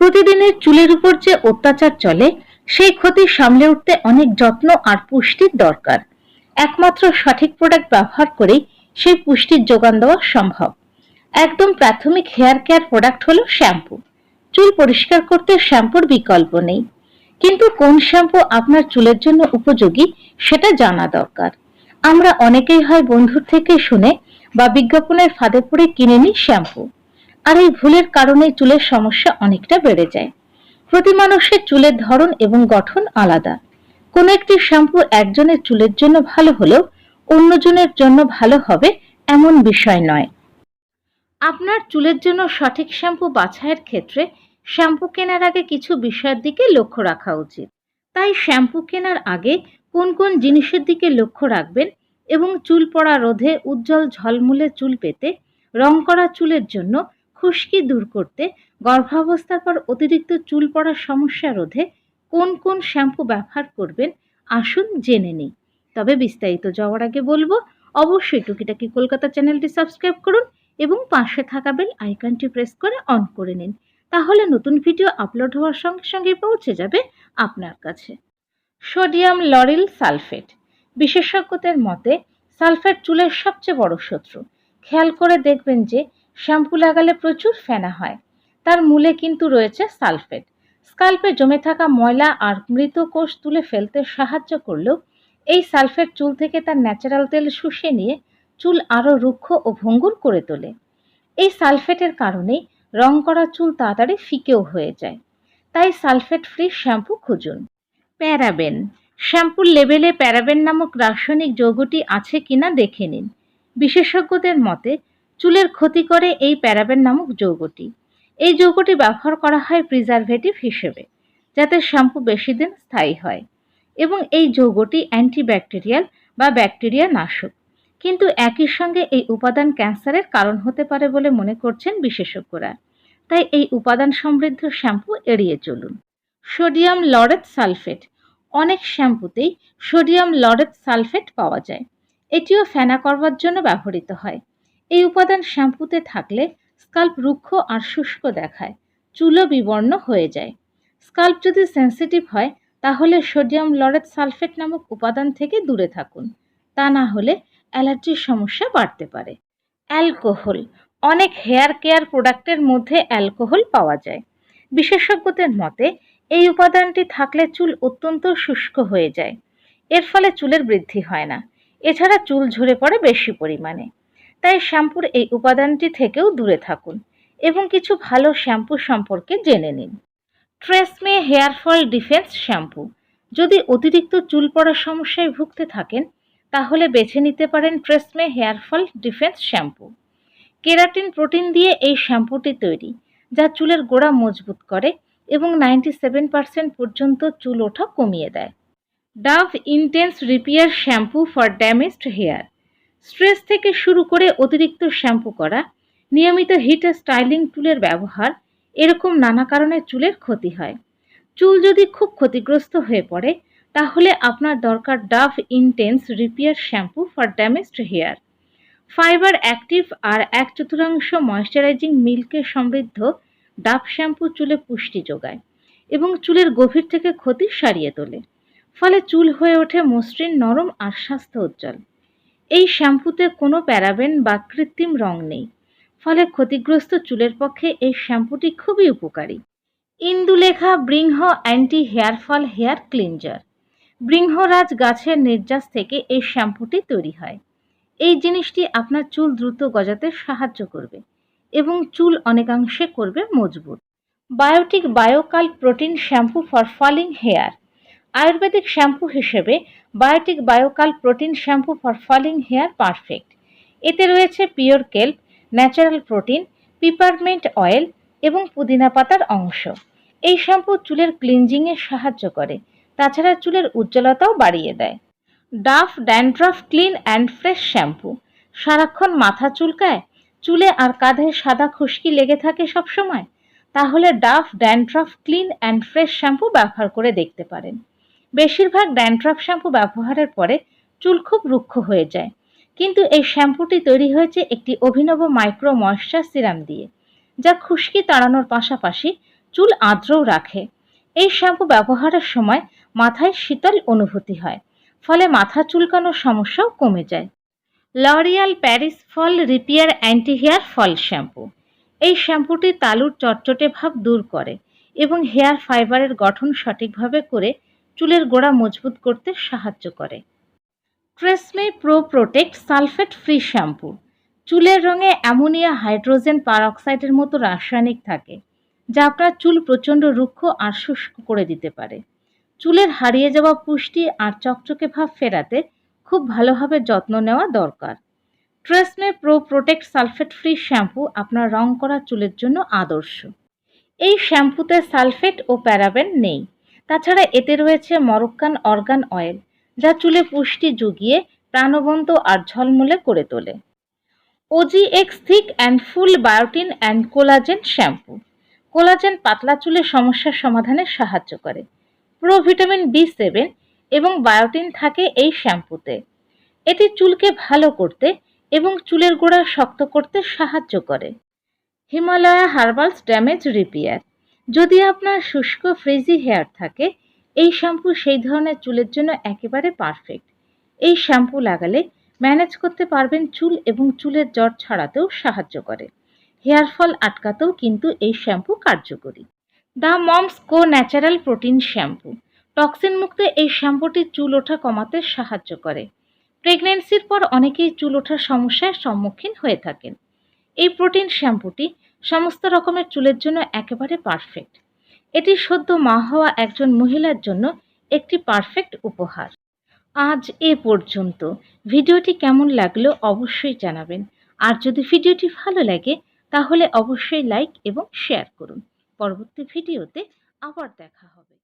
প্রতিদিনের চুলের উপর যে অত্যাচার চলে, সেই ক্ষতি সামলে উঠতে অনেক যত্ন আর পুষ্টির দরকার। একমাত্র সঠিক প্রোডাক্ট ব্যবহার করেই সেই পুষ্টির যোগান দেওয়া সম্ভব। একদম প্রাথমিক হেয়ার কেয়ার প্রোডাক্ট হলো শ্যাম্পু চুল পরিষ্কার করতে শ্যাম্পুর বিকল্প নেই। কিন্তু কোন শ্যাম্পু আপনার চুলের জন্য উপযোগী, সেটা জানা দরকার। আমরা অনেকেই হয় বন্ধুর থেকে শুনে বা বিজ্ঞাপনের ফাঁদে পড়ে কিনে নিই শ্যাম্পু। আর এই ভুলের কারণে চুলের সমস্যা অনেকটা বেড়ে যায়। প্রতি মানুষের চুলের ধরন এবং গঠন আলাদা। কোন একটি শ্যাম্পু একজনের চুলের জন্য ভালো হলেও অন্যজনের জন্য ভালো হবে এমন বিষয় নয়। আপনার চুলের জন্য সঠিক শ্যাম্পু বাছাইয়ের ক্ষেত্রে শ্যাম্পু কেনার আগে কিছু বিষয়ের দিকে লক্ষ্য রাখা উচিত। তাই শ্যাম্পু কেনার আগে কোন কোন জিনিসের দিকে লক্ষ্য রাখবেন এবং চুল পড়া রোধে উজ্জ্বল ঝলমলে চুল পেতে, রং করা চুলের জন্য খুশকি দূর করতে, গর্ভাবস্থার পর অতিরিক্ত চুল পড়ার সমস্যা রোধে কোন কোন শ্যাম্পু ব্যবহার করবেন, আসুন জেনে নিই। তবে বিস্তারিত যাওয়ার আগে বলব, অবশ্যই টুকিটাকি কলকাতা চ্যানেলটি সাবস্ক্রাইব করুন এবং পাশে থাকা বেল আইকনটি প্রেস করে অন করে নিন। তাহলে নতুন ভিডিও আপলোড হওয়ার সঙ্গে সঙ্গে পৌঁছে যাবে আপনার কাছে। Sodium lauryl sulphate. বিশেষজ্ঞদের মতে, সালফেট চুলের সবচেয়ে বড় শত্রু। খেয়াল করে দেখবেন যে, শ্যাম্পু লাগালে প্রচুর ফেনা হয়। তার মূলে কিন্তু রয়েছে সালফেট। স্কাল্পে জমে থাকা ময়লা আর মৃত কোষ তুলে ফেলতে সাহায্য করলেও, এই সালফেট চুল থেকে তার ন্যাচারাল তেল শুষে নিয়ে চুল আরও রুক্ষ ও ভঙ্গুর করে তোলে। এই সালফেটের কারণেই রং করা চুল তাড়াতাড়ি ফিকেও হয়ে যায়। তাই সালফেট ফ্রি শ্যাম্পু খুঁজুন। প্যারাবেন শ্যাম্পুর লেবেলে প্যারাবেন নামক রাসায়নিক যৌগটি আছে কিনা দেখে নিন। বিশেষজ্ঞদের মতে, চুলের ক্ষতি করে এই প্যারাবেন নামক যৌগটি। এই যৌগটি ব্যবহার করা হয় প্রিজারভেটিভ হিসেবে, যাতে শ্যাম্পু বেশি দিন স্থায়ী হয়। এবং এই যৌগটি অ্যান্টিব্যাকটেরিয়াল বা ব্যাকটেরিয়া নাশক। কিন্তু একই সঙ্গে এই উপাদান ক্যান্সারের কারণ হতে পারে বলে মনে করছেন বিশেষজ্ঞরা। তাই এই উপাদান সমৃদ্ধ শ্যাম্পু এড়িয়ে চলুন। সোডিয়াম লরেট সালফেট অনেক শ্যাম্পুতেই সোডিয়াম লরেট সালফেট পাওয়া যায়। এটিও ফেনা করবার জন্য ব্যবহৃত হয়। এই উপাদান শ্যাম্পুতে থাকলে স্কাল্প রুক্ষ আর শুষ্ক দেখায়, চুলও বিবর্ণ হয়ে যায়। স্কাল্প যদি সেন্সিটিভ হয়, তাহলে সোডিয়াম লরেট সালফেট নামক উপাদান থেকে দূরে থাকুন। তা না হলে অ্যালার্জির সমস্যা বাড়তে পারে। অ্যালকোহল, অনেক হেয়ার কেয়ার প্রোডাক্টের মধ্যে অ্যালকোহল পাওয়া যায়। বিশেষজ্ঞদের মতে এই উপাদানটি থাকলে চুল অত্যন্ত শুষ্ক হয়ে যায়। এর ফলে চুলের বৃদ্ধি হয় না। এছাড়া চুল ঝরে পড়ে বেশি পরিমাণে। তাই শ্যাম্পুর এই উপাদানটি থেকেও দূরে থাকুন এবং কিছু ভালো শ্যাম্পু সম্পর্কে জেনে নিন। TRESemme hair fall defence shampoo. যদি অতিরিক্ত চুল পড়ার সমস্যায় ভুগতে থাকেন, তাহলে বেছে নিতে পারেন TRESemme hair fall defence shampoo. Keratin protein দিয়ে এই শ্যাম্পুটি তৈরি, যা চুলের গোড়া মজবুত করে এবং নাইনটি সেভেন পার্সেন্ট পর্যন্ত চুল ওঠা কমিয়ে দেয়। Dove intense repair shampoo for damaged hair stress থেকে শুরু করে অতিরিক্ত শ্যাম্পু করা, নিয়মিত হিট স্টাইলিং টুলের ব্যবহার, এরকম নানা কারণে চুলের ক্ষতি হয়। চুল যদি খুব ক্ষতিগ্রস্ত হয়ে পড়ে, তাহলে আপনার দরকার Dove intense repair shampoo for damaged hair fibre active আর এক চতুর্থাংশ ময়শ্চারাইজিং মিল্কে সমৃদ্ধ ডাভ শ্যাম্পু চুলে পুষ্টি যোগায় এবং চুলের গভীর থেকে ক্ষতি সারিয়ে তোলে। ফলে চুল হয়ে ওঠে মসৃণ, নরম আর স্বাস্থ্য উজ্জ্বল। এই শ্যাম্পুতে কোনো প্যারাবেন বা কৃত্রিম রং নেই। ফলে ক্ষতিগ্রস্ত চুলের পক্ষে এই শ্যাম্পুটি খুবই উপকারী। Indulekha Bringha anti hair fall hair cleanser. বৃংহরাজ গাছের নির্যাস থেকে এই শ্যাম্পুটি তৈরি হয়। এই জিনিসটি আপনার চুল দ্রুত গজাতে সাহায্য করবে। এবং চুল অনেকাংশে করবে মজবুত। Biotique Biokelp protein shampoo for falling hair. Ayurvedic shampoo হিসেবে Biotique Biokelp protein shampoo for falling hair perfect. এতে রয়েছে pure kelp, natural protein, peppermint oil এবং পুদিনা পাতার অংশ। এই শ্যাম্পু চুলের ক্লিনজিংয়ে সাহায্য করে। তাছাড়া চুলের উজ্জ্বলতাও বাড়িয়ে দেয়। Dove dandruff clean and fresh shampoo. সারাক্ষণ মাথা চুলকায় চুলে আর কাঁধে সাদা খুশকি লেগে থাকে সবসময়, তাহলে Dove dandruff clean and fresh shampoo ব্যবহার করে দেখতে পারেন। বেশিরভাগ ড্যান্ড্রফ শ্যাম্পু ব্যবহারের পরে চুল খুব রুক্ষ হয়ে যায়। কিন্তু এই শ্যাম্পুটি তৈরি হয়েছে একটি অভিনব মাইক্রো ময়েশ্চার সিরাম দিয়ে, যা খুশকি তাড়ানোর পাশাপাশি চুল আর্দ্রও রাখে। এই শ্যাম্পু ব্যবহারের সময় মাথায় শীতল অনুভূতি হয়, ফলে মাথা চুলকানোর সমস্যাও কমে যায়। L'Oreal Paris fall repair anti hair fall shampoo এই শ্যাম্পুটি তালুর চটচটে ভাব দূর করে এবং হেয়ার ফাইবারের গঠন সঠিকভাবে করে চুলের গোড়া মজবুত করতে সাহায্য করে। TRESemme pro protect sulphate free shampoo চুলের রঙে অ্যামোনিয়া হাইড্রোজেন পারঅক্সাইডের মতো রাসায়নিক থাকে, যা আপনার চুল প্রচণ্ড রুক্ষ আর শুষ্ক করে দিতে পারে। চুলের হারিয়ে যাওয়া পুষ্টি আর চকচকে ভাব ফেরাতে খুব ভালোভাবে যত্ন নেওয়া দরকার। TRESemme pro protect sulphate free shampoo আপনার রং করা চুলের জন্য আদর্শ। এই শ্যাম্পুতে সালফেট ও প্যারাবেন নেই। তাছাড়া এতে রয়েছে মরক্কান অর্গান অয়েল, যা চুলে পুষ্টি জুগিয়ে প্রাণবন্ত আর ঝলমলে করে তোলে। OG X thick and full biotin and collagen shampoo collagen পাতলা চুলের সমস্যার সমাধানে সাহায্য করে। প্রো ভিটামিন বি সেভেন এবং বায়োটিন থাকে এই শ্যাম্পুতে। এটি চুলকে ভালো করতে এবং চুলের গোড়া শক্ত করতে সাহায্য করে। Himalaya Herbals damage repair. যদি আপনার শুষ্ক ফ্রিজি হেয়ার থাকে, এই শ্যাম্পু সেই ধরনের চুলের জন্য একেবারে পারফেক্ট। এই শ্যাম্পু লাগালে ম্যানেজ করতে পারবেন চুল এবং চুলের জট ছড়াতেও সাহায্য করে। হেয়ার ফল আটকাতেও কিন্তু এই শ্যাম্পু কার্যকরী। The Mom's Co natural protein shampoo. Toxin মুক্ত এই শ্যাম্পুটি চুল ওঠা কমাতে সাহায্য করে। প্রেগনেন্সির পর অনেকেই চুল ওঠার সমস্যার সম্মুখীন হয়ে থাকেন। এই প্রোটিন শ্যাম্পুটি সমস্ত রকমের চুলের জন্য একেবারে পারফেক্ট। এটি সদ্য মা হওয়া একজন মহিলার জন্য একটি পারফেক্ট উপহার। আজ এ পর্যন্ত। ভিডিওটি কেমন লাগল অবশ্যই জানাবেন। আর যদি ভিডিওটি ভালো লাগে, তাহলে অবশ্যই লাইক এবং শেয়ার করুন। পরবর্তী ভিডিওতে আবার দেখা হবে।